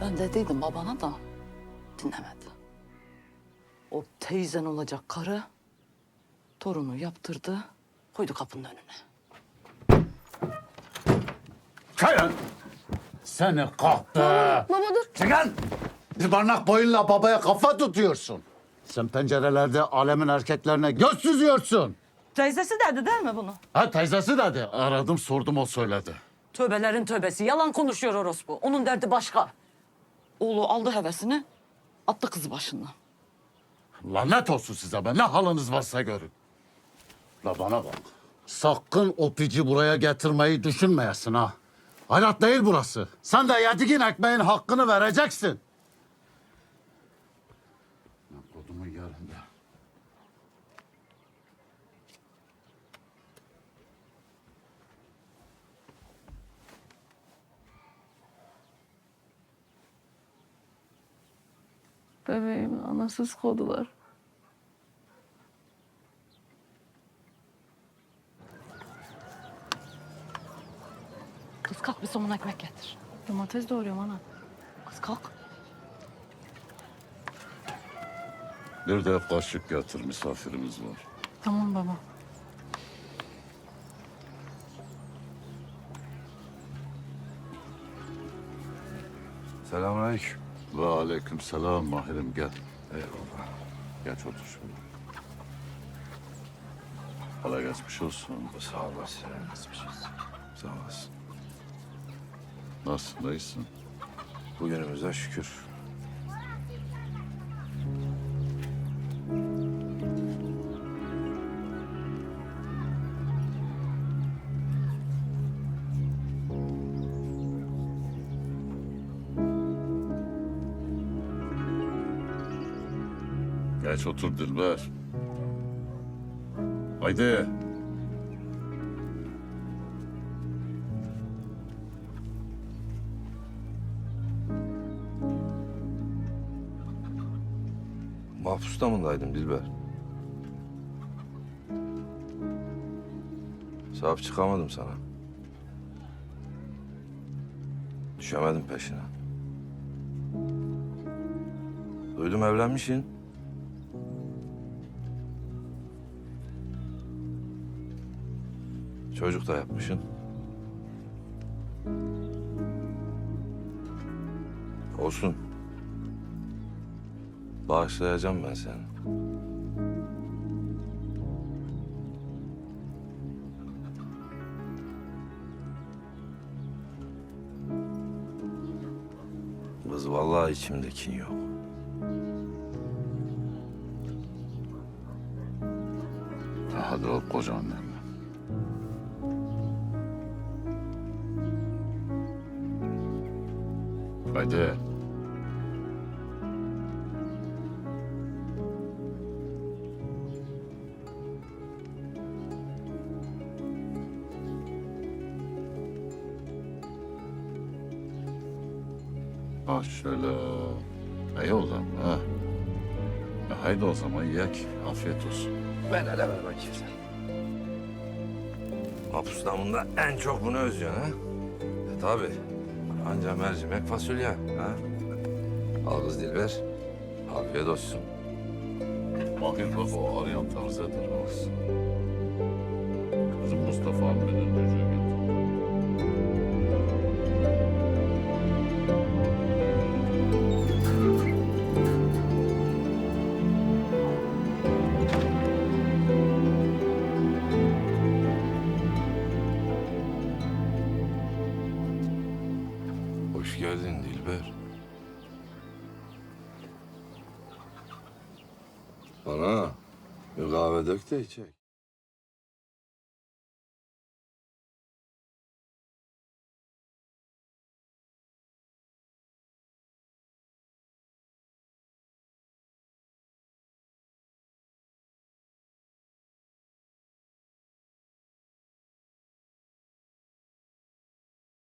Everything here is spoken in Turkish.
Ben dediydim babana da dinlemedi. O teyzen olacak karı torunu yaptırdı, koydu kapının önüne. Kayın! Seni kahpe! Baba dur. Çıkın! Bir barnak boyunla babaya kafa tutuyorsun. Sen pencerelerde alemin erkeklerine göz süzüyorsun. Teyzesi dedi değil mi bunu? Ha teyzesi dedi. Aradım sordum o söyledi. Tövbelerin tövbesi. Yalan konuşuyor orospu. Onun derdi başka. Oğlu aldı hevesini, attı kızı başından. Lanet olsun size be. Ne haliniz varsa görün. La bana bak. Sakın o pici buraya getirmeyi düşünmeyesin ha. Hayat değil burası. Sen de yediğin ekmeğin hakkını vereceksin. Bebeğimi anasız kodular. Kız kalk bir somun ekmek getir. Domates doğruyorum ana. Kız kalk. Bir de kaşık getir misafirimiz var. Tamam baba. Selamünaleyküm. Ve aleyküm selam Mahir'im gel. Eyvallah. Geç otur şöyle. Hala geçmiş olsun. Sağ olasın. Sağ olasın. Nasılsın, iyisin? Bugünümüze şükür. Geç otur Dilber. Haydi. Mahpusta mındaydın Dilber? Sahip çıkamadım sana. Düşemedim peşine. Duydum evlenmişsin. Çocuk da yapmışsın. Olsun. Bağışlayacağım ben seni. Kız vallahi içimde kin yok. Hadi ol koca annemle. Haydi. Ha şöyle. İyi ama ha. E, haydi o zaman yek. Afiyet olsun. Ben hele ver bakayım sen. Mahpus damında en çok bunu özlüyorsun ha? E tabi. Anca mercimek fasulye ha? Al kız Dilber. Afiyet olsun. Mahir bak o arayan tarzıdır olsun. Kızım Mustafa abinin çocuğu geldin Dilber. Bana bir kahve dök de içek.